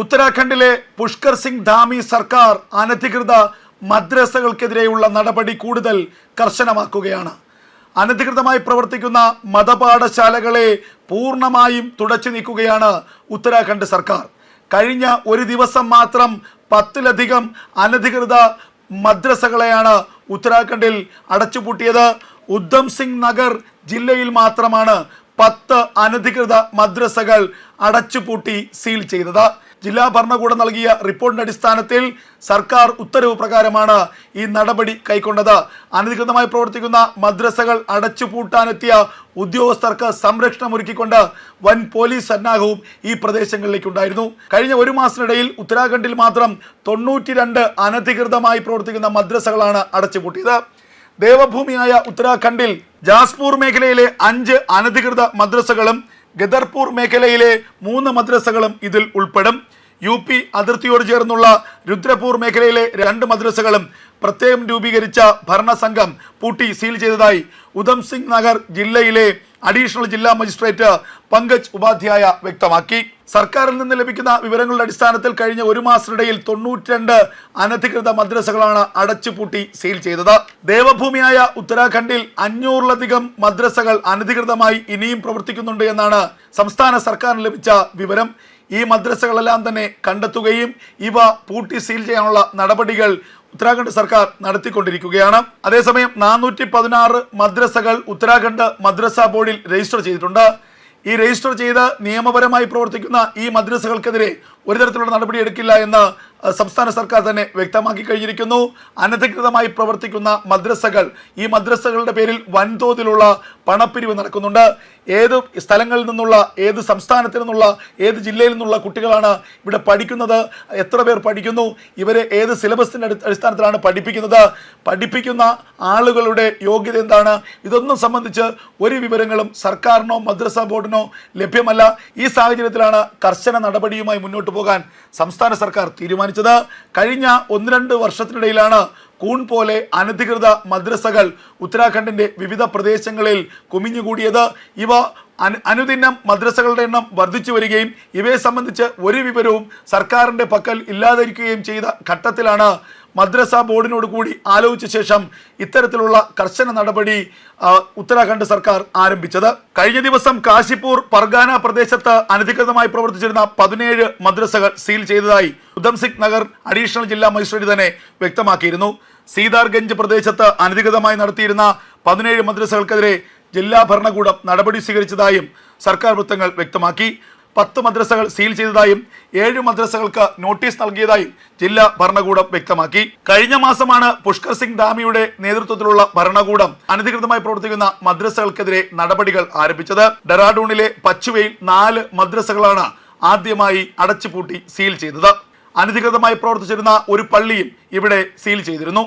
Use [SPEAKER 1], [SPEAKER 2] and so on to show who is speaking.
[SPEAKER 1] ഉത്തരാഖണ്ഡിലെ പുഷ്കർ സിംഗ് ധാമി സർക്കാർ അനധികൃത മദ്രസകൾക്കെതിരെയുള്ള നടപടി കൂടുതൽ കർശനമാക്കുകയാണ്. അനധികൃതമായി പ്രവർത്തിക്കുന്ന മതപാഠശാലകളെ പൂർണമായും തുടച്ചു നീക്കുകയാണ് ഉത്തരാഖണ്ഡ് സർക്കാർ. കഴിഞ്ഞ ഒരു ദിവസം മാത്രം പത്തിലധികം അനധികൃത മദ്രസകളെയാണ് ഉത്തരാഖണ്ഡിൽ അടച്ചുപൂട്ടിയത്. ഉദ്ധം സിംഗ് നഗർ ജില്ലയിൽ മാത്രമാണ് പത്ത് അനധികൃത മദ്രസകൾ അടച്ചുപൂട്ടി സീൽ ചെയ്തത്. ജില്ലാ ഭരണകൂടം നൽകിയ റിപ്പോർട്ടിന്റെ അടിസ്ഥാനത്തിൽ സർക്കാർ ഉത്തരവ് പ്രകാരമാണ് ഈ നടപടി കൈക്കൊണ്ടത്. അനധികൃതമായി പ്രവർത്തിക്കുന്ന മദ്രസകൾ അടച്ചുപൂട്ടാനെത്തിയ ഉദ്യോഗസ്ഥർക്ക് സംരക്ഷണം ഒരുക്കിക്കൊണ്ട് വൻ പോലീസ് സന്നാഹവും ഈ പ്രദേശങ്ങളിലേക്കുണ്ടായിരുന്നു. കഴിഞ്ഞ ഒരു മാസത്തിനിടയിൽ ഉത്തരാഖണ്ഡിൽ മാത്രം തൊണ്ണൂറ്റി രണ്ട് അനധികൃതമായി പ്രവർത്തിക്കുന്ന മദ്രസകളാണ് അടച്ചുപൂട്ടിയത്. ദേവഭൂമിയായ ഉത്തരാഖണ്ഡിൽ ജാസ്പൂർ മേഖലയിലെ അഞ്ച് അനധികൃത മദ്രസകളും ഗദർപൂർ മേഖലയിലെ മൂന്ന് മദ്രസകളും ഇതിൽ ഉൾപ്പെടും. യു പി അതിർത്തിയോട് ചേർന്നുള്ള രുദ്രപൂർ മേഖലയിലെ രണ്ട് മദ്രസകളും പ്രത്യേകം രൂപീകരിച്ച ഭരണസംഘം പൂട്ടി സീൽ ചെയ്തതായി ഉധം സിംഗ് നഗർ ജില്ലയിലെ അഡീഷണൽ ജില്ലാ മജിസ്ട്രേറ്റ് പങ്കജ് ഉപാധ്യായ വ്യക്തമാക്കി. സർക്കാരിൽ നിന്ന് ലഭിക്കുന്ന വിവരങ്ങളുടെ അടിസ്ഥാനത്തിൽ കഴിഞ്ഞ ഒരു മാസത്തിനിടയിൽ തൊണ്ണൂറ്റിരണ്ട് അനധികൃത മദ്രസകളാണ് അടച്ചുപൂട്ടി സീൽ ചെയ്തത്. ദേവഭൂമിയായ ഉത്തരാഖണ്ഡിൽ അഞ്ഞൂറിലധികം മദ്രസകൾ അനധികൃതമായി ഇനിയും പ്രവർത്തിക്കുന്നുണ്ട് എന്നാണ് സംസ്ഥാന സർക്കാരിന് ലഭിച്ച വിവരം. ഈ മദ്രസകളെല്ലാം തന്നെ കണ്ടെത്തുകയും ഇവ പൂട്ടി സീൽ ചെയ്യാനുള്ള നടപടികൾ ഉത്തരാഖണ്ഡ് സർക്കാർ നടത്തിക്കൊണ്ടിരിക്കുകയാണ്. അതേസമയം നാനൂറ്റി പതിനാറ് മദ്രസകൾ ഉത്തരാഖണ്ഡ് മദ്രസ ബോർഡിൽ രജിസ്റ്റർ ചെയ്തിട്ടുണ്ട്. ഈ രജിസ്റ്റർ ചെയ്ത് നിയമപരമായി പ്രവർത്തിക്കുന്ന ഈ മദ്രസകൾക്കെതിരെ ഒരു തരത്തിലുള്ള നടപടി എടുക്കില്ല എന്ന് സംസ്ഥാന സർക്കാർ തന്നെ വ്യക്തമാക്കി കഴിഞ്ഞിരിക്കുന്നു. അനധികൃതമായി പ്രവർത്തിക്കുന്ന മദ്രസകൾ ഈ മദ്രസകളുടെ പേരിൽ വൻതോതിലുള്ള പണപ്പിരിവ് നടക്കുന്നുണ്ട്. ഏത് സ്ഥലങ്ങളിൽ നിന്നുള്ള ഏത് സംസ്ഥാനത്തിൽ നിന്നുള്ള ഏത് ജില്ലയിൽ നിന്നുള്ള കുട്ടികളാണ് ഇവിടെ പഠിക്കുന്നത്? എത്ര പേർ പഠിക്കുന്നു? ഇവരെ ഏത് സിലബസിന്റെ അടിസ്ഥാനത്തിലാണ് പഠിപ്പിക്കുന്നത്? പഠിപ്പിക്കുന്ന ആളുകളുടെ യോഗ്യത എന്താണ്? ഇതൊന്നും സംബന്ധിച്ച് ഒരു വിവരങ്ങളും സർക്കാരിനോ മദ്രസ ബോർഡിനോ ലഭ്യമല്ല. ഈ സാഹചര്യത്തിലാണ് കർശന നടപടിയുമായി മുന്നോട്ട് പോകാൻ സംസ്ഥാന സർക്കാർ തീരുമാനിച്ചത്. കഴിഞ്ഞ ഒന്ന് രണ്ട് വർഷത്തിനിടയിലാണ് കൂൺ പോലെ അനധികൃത മദ്രസകൾ ഉത്തരാഖണ്ഡിന്റെ വിവിധ പ്രദേശങ്ങളിൽ കുമിഞ്ഞുകൂടിയത്. ഇവ അനു അനുദിനം മദ്രസകളുടെ എണ്ണം വർദ്ധിച്ചു വരികയും ഇവയെ സംബന്ധിച്ച് ഒരു വിവരവും സർക്കാരിന്റെ പക്കൽ ഇല്ലാതിരിക്കുകയും ചെയ്ത ഘട്ടത്തിലാണ് മദ്രസ ബോർഡിനോട് കൂടി ആലോചിച്ച ശേഷം ഇത്തരത്തിലുള്ള കർശന നടപടി ഉത്തരാഖണ്ഡ് സർക്കാർ ആരംഭിച്ചത്. കഴിഞ്ഞ ദിവസം കാശിപ്പൂർ പർഗാന പ്രദേശത്ത് അനധികൃതമായി പ്രവർത്തിച്ചിരുന്ന പതിനേഴ് മദ്രസകൾ സീൽ ചെയ്തതായി ഉദംസിക് നഗർ അഡീഷണൽ ജില്ലാ മജിസ്ട്രേറ്റ് തന്നെ വ്യക്തമാക്കിയിരുന്നു. സീതാർഗഞ്ച് പ്രദേശത്ത് അനധികൃതമായി നടത്തിയിരുന്ന പതിനേഴ് മദ്രസകൾക്കെതിരെ ജില്ലാ ഭരണകൂടം നടപടി സ്വീകരിച്ചതായും സർക്കാർ വൃത്തങ്ങൾ വ്യക്തമാക്കി. പത്ത് മദ്രസകൾ സീൽ ചെയ്തതായും ഏഴ് മദ്രസകൾക്ക് നോട്ടീസ് നൽകിയതായും ജില്ലാ ഭരണകൂടം വ്യക്തമാക്കി. കഴിഞ്ഞ മാസമാണ് പുഷ്കർ സിംഗ് ധാമിയുടെ നേതൃത്വത്തിലുള്ള ഭരണകൂടം അനധികൃതമായി പ്രവർത്തിക്കുന്ന മദ്രസകൾക്കെതിരെ നടപടികൾ ആരംഭിച്ചത്. ഡെറാഡൂണിലെ പച്ചുവയിൽ നാല് മദ്രസകളാണ് ആദ്യമായി അടച്ചുപൂട്ടി സീൽ ചെയ്തത്. അനധികൃതമായി പ്രവർത്തിച്ചിരുന്ന ഒരു പള്ളിയും ഇവിടെ സീൽ ചെയ്തിരുന്നു.